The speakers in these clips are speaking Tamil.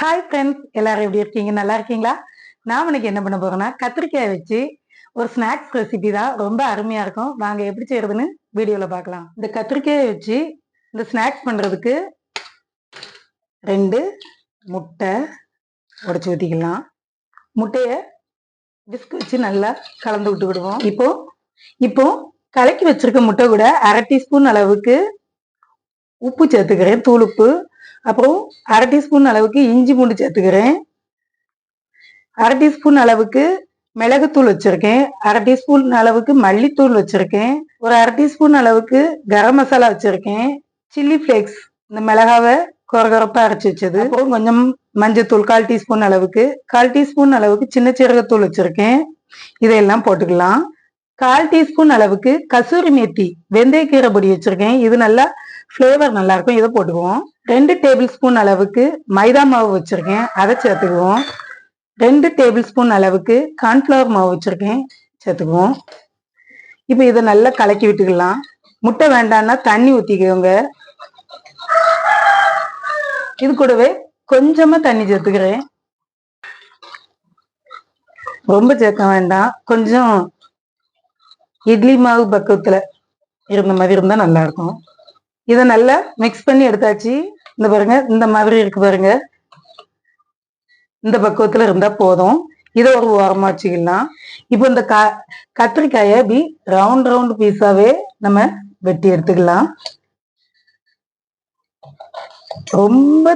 ஹாய் ஃப்ரெண்ட்ஸ் எல்லாரும் எப்படி இருக்கீங்க? நல்லா இருக்கீங்களா? நான் உனக்கு என்ன பண்ண போறேன்னா கத்திரிக்காய் வச்சு ஒரு ஸ்நாக்ஸ் ரெசிபி தான் ரொம்ப அருமையா இருக்கும். வாங்க எப்படி செய்யறதுன்னு வீடியோல பார்க்கலாம். இந்த கத்திரிக்காயை வச்சு இந்த ஸ்நாக்ஸ் பண்றதுக்கு ரெண்டு முட்டை உடச்சி ஊற்றிக்கலாம் முட்டையை பிஸ்க் வச்சு நல்லா கலந்து விட்டுக்கிடுவோம் இப்போ இப்போ கலக்கி வச்சிருக்க முட்டை கூட அரை டீஸ்பூன் அளவுக்கு உப்பு சேர்த்துக்கிறேன். தூள் உப்பு அப்புறம் அரை டீஸ்பூன் அளவுக்கு இஞ்சி பூண்டு சேர்த்துக்கிறேன். அரை டீஸ்பூன் அளவுக்கு மிளகுத்தூள் வச்சிருக்கேன். அரை டீஸ்பூன் அளவுக்கு மல்லித்தூள் வச்சிருக்கேன். ஒரு அரை டீஸ்பூன் அளவுக்கு கரம் மசாலா வச்சிருக்கேன். சில்லி ஃப்ளேக்ஸ் இந்த மிளகாவை குறகுறப்பாக அரைச்சி வச்சது. அப்புறம் கொஞ்சம் மஞ்சத்தூள் கால் டீஸ்பூன் அளவுக்கு கால் டீஸ்பூன் அளவுக்கு சின்ன சீரகத்தூள் வச்சிருக்கேன். இதையெல்லாம் போட்டுக்கலாம். கால் டீஸ்பூன் அளவுக்கு கசூரி மேத்தி வெந்தயக்கீரை பொடி வச்சிருக்கேன். இது நல்லா ஃப்ளேவர் நல்லா இருக்கும். இதை போட்டுக்குவோம். ரெண்டு டேபிள் ஸ்பூன் அளவுக்கு மைதா மாவு வச்சுருக்கேன். அதை சேர்த்துக்குவோம். ரெண்டு டேபிள் ஸ்பூன் அளவுக்கு கார்ன்ஃப்ளவர் மாவு வச்சுருக்கேன். சேர்த்துக்குவோம். இப்போ இதை நல்லா கலக்கி விட்டுக்கலாம். முட்டை வேண்டாம்னா தண்ணி ஊற்றிக்கோங்க இது கூடவே கொஞ்சமாக தண்ணி சேர்த்துக்கிறேன். ரொம்ப சேர்க்க வேண்டாம். கொஞ்சம் இட்லி மாவு பக்கத்தில் இருந்த மாதிரி இருந்தால் நல்லா இருக்கும். இதை நல்லா மிக்ஸ் பண்ணி எடுத்தாச்சு. இந்த பாருங்க இந்த மாதிரி இருக்கு பாருங்க. இந்த பக்குவத்துல இருந்தா போதும். இதை ஒரு ஓரமா வச்சுக்கலாம். இப்போ இந்த க கத்திரிக்காயை இப்படி ரவுண்ட் ரவுண்ட் பீஸாவே நம்ம வெட்டி எடுத்துக்கலாம். ரொம்ப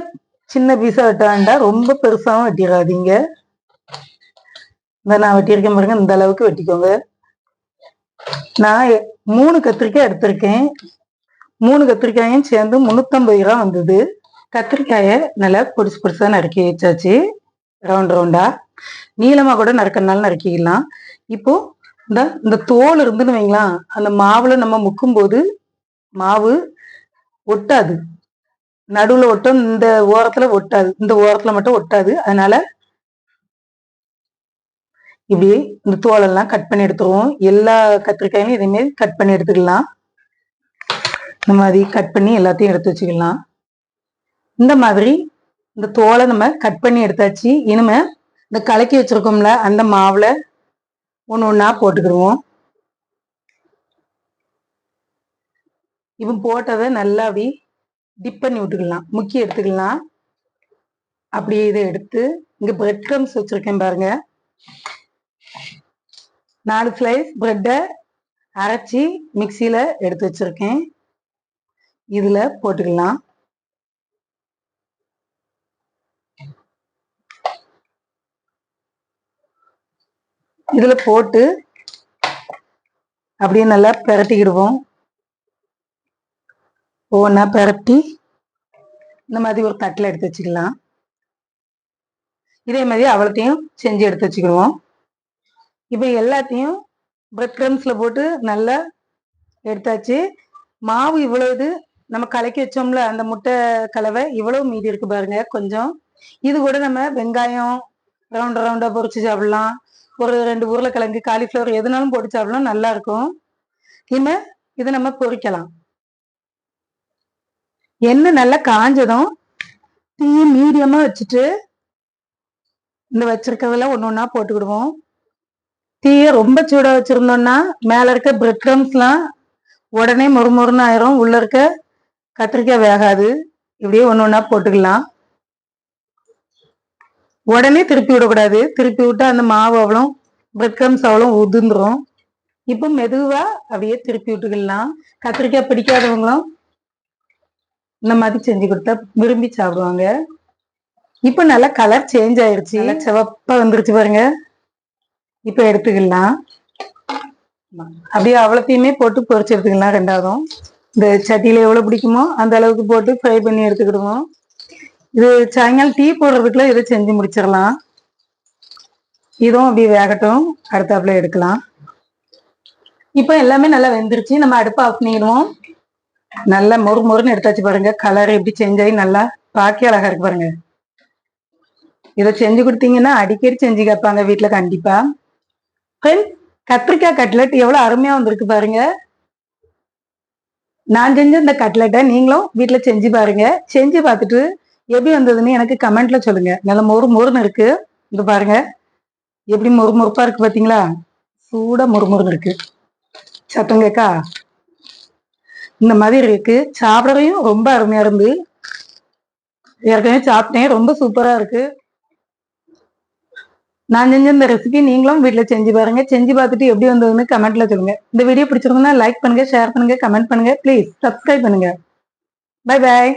சின்ன பீஸா வெட்ட வேண்டாம். ரொம்ப பெருசாவும் வெட்டிடாதீங்க. இந்த நான் வெட்டியிருக்கேன் பாருங்க. இந்த அளவுக்கு வெட்டிக்கோங்க. நான் மூணு கத்திரிக்காய் எடுத்திருக்கேன். மூணு கத்திரிக்காயும் சேர்ந்து முந்நூற்றம்பது ரூபா வந்தது. கத்திரிக்காயை நல்லா பொடிசு பொடிசா நறுக்கி வச்சாச்சு. ரவுண்ட் ரவுண்டா நீளமா கூட நறுக்கனாலும் நறுக்கிக்கலாம். இப்போ இந்த இந்த தோல் இருந்துன்னு வைங்களா அந்த மாவுல நம்ம முக்கும் போது மாவு ஒட்டாது. நடுவுல ஒட்டும் இந்த ஓரத்துல ஒட்டாது. இந்த ஓரத்துல மட்டும் ஒட்டாது. அதனால இப்படி இந்த தோலெல்லாம் கட் பண்ணி எடுத்துருவோம். எல்லா கத்திரிக்காயும் இதே கட் பண்ணி எடுத்துக்கலாம். இந்த மாதிரி கட் பண்ணி எல்லாத்தையும் எடுத்து வச்சுக்கலாம். இந்த மாதிரி இந்த தோலை நம்ம கட் பண்ணி எடுத்தாச்சு. இனிமே இந்த கலக்கி வச்சிருக்கோம்ல அந்த மாவில் ஒன்று ஒன்றா போட்டுக்கிடுவோம். இப்போ போட்டதை நல்லா அப்படி டிப் பண்ணி விட்டுக்கலாம். முக்கி எடுத்துக்கலாம். அப்படியே இதை எடுத்து இங்கே பிரெட் க்ரம்ஸ் வச்சுருக்கேன் பாருங்க. நாலு ஸ்லைஸ் பிரெட்டை அரைச்சி மிக்சியில் எடுத்து வச்சுருக்கேன். இதுல போட்டுக்கலாம். இதுல போட்டு அப்படியே நல்லா பிரட்டிக்கிடுவோம். ஒவ்வொன்றா பிரட்டி இந்த மாதிரி ஒரு தட்டில் எடுத்து வச்சுக்கலாம். இதே மாதிரி அவ்வளோத்தையும் செஞ்சு எடுத்து வச்சுக்கிடுவோம். இப்போ எல்லாத்தையும் பிரெட் க்ரம்ஸில் போட்டு நல்லா எடுத்தாச்சு. மாவு இவ்வளவு நம்ம கலக்கி வச்சோம்ல அந்த முட்டை கலவை இவ்வளவு மீதி இருக்கு பாருங்க கொஞ்சம். இது கூட நம்ம வெங்காயம் ரவுண்ட் ரவுண்டா பொறிச்சு சாப்பிடலாம். ஒரு ரெண்டு உருளைக்கிழங்கு காலிஃப்ளவர் எதுனாலும் போட்டு சாப்பிடலாம் நல்லா இருக்கும். இனிமே இதை நம்ம பொரிக்கலாம் எண்ணெய் நல்லா காஞ்சதும் தீ மீடியமா வச்சுட்டு இந்த வச்சிருக்கிறதுல ஒன்று ஒன்றா போட்டுக்கிடுவோம் டீயை ரொம்ப சூடாக வச்சுருந்தோன்னா மேலே இருக்க பிரெட் க்ரம்ஸ்லாம் உடனே மொறுமொறுன்னு ஆயிரும் உள்ளே இருக்க கத்திரிக்காய் வேகாது. இப்படியே ஒண்ணு ஒண்ணா போட்டுக்கலாம். உடனே திருப்பி விடக்கூடாது. திருப்பி விட்டா அந்த மாவு அவ்வளோ பிரெட் க்ரம்ஸ் அவ்வளோ உதிர்ந்துரும். இப்போ மெதுவா அப்படியே திருப்பி விட்டுக்கலாம். கத்திரிக்காய் பிடிக்காதவங்களும் இந்த மாதிரி செஞ்சு கொடுத்தா விரும்பி சாப்பிடுவாங்க. இப்போ நல்லா கலர் சேஞ்ச் ஆயிருச்சு. நல்லா சிவப்பா வந்துருச்சு பாருங்க. இப்போ எடுத்துக்கலாம். அப்படியே அவ்வளோத்தையுமே போட்டு பொரிச்சு எடுத்துக்கலாம் ரெண்டாவதும். இந்த சட்டியில எவ்வளவு பிடிக்குமோ அந்த அளவுக்கு போட்டு ஃப்ரை பண்ணி எடுத்துக்கிடுவோம். இது சாயங்காலம் டீ போடுறதுக்குள்ள இதை செஞ்சு முடிச்சிடலாம். இதுவும் அப்படியே வேகட்டும். அடுத்தாப்புல எடுக்கலாம். இப்போ எல்லாமே நல்லா வெந்துருச்சு. நம்ம அடுப்பை ஆஃப் பண்ணிடுவோம். நல்லா மொறு மொறுன்னு எடுத்தாச்சு பாருங்க. கலர் எப்படி சேஞ்ச் ஆகி நல்லா பாக்கி அழகா இருக்கு பாருங்க. இதை செஞ்சு கொடுத்தீங்கன்னா அடிக்கடி செஞ்சு கேட்பாங்க வீட்டுல கண்டிப்பா. ஃப்ரெண்ட்ஸ் கத்திரிக்காய் கட்லெட் எவ்வளவு அருமையா வந்திருக்கு பாருங்க. நான் செஞ்ச இந்த கட்லெட்டை நீங்களும் வீட்டில் செஞ்சு பாருங்க. செஞ்சு பார்த்துட்டு எப்படி வந்ததுன்னு எனக்கு கமெண்ட்ல சொல்லுங்க. நல்ல மொறு மொறுன்னு இருக்கு. இது பாருங்க. எப்படி மொறு மொறுப்பா இருக்கு பாத்தீங்களா சூடா மொறுமொறுன்னு இருக்கு. சத்தம் கேக்கா? இந்த மாதிரி இருக்கு. சாப்பிட்றதையும் ரொம்ப அருமையா இருந்து. ஏற்கனவே சாப்பிட்டேன். ரொம்ப சூப்பரா இருக்கு. நான் செஞ்ச இந்த ரெசிபி நீங்களும் வீட்ல செஞ்சு பாருங்க. செஞ்சு பார்த்துட்டு எப்படி வந்ததுன்னு கமெண்ட்ல சொல்லுங்க. இந்த வீடியோ பிடிச்சிருந்தா லைக் பண்ணுங்க ஷேர் பண்ணுங்க கமெண்ட் பண்ணுங்க. ப்ளீஸ் சப்ஸ்கிரைப் பண்ணுங்க. Bye bye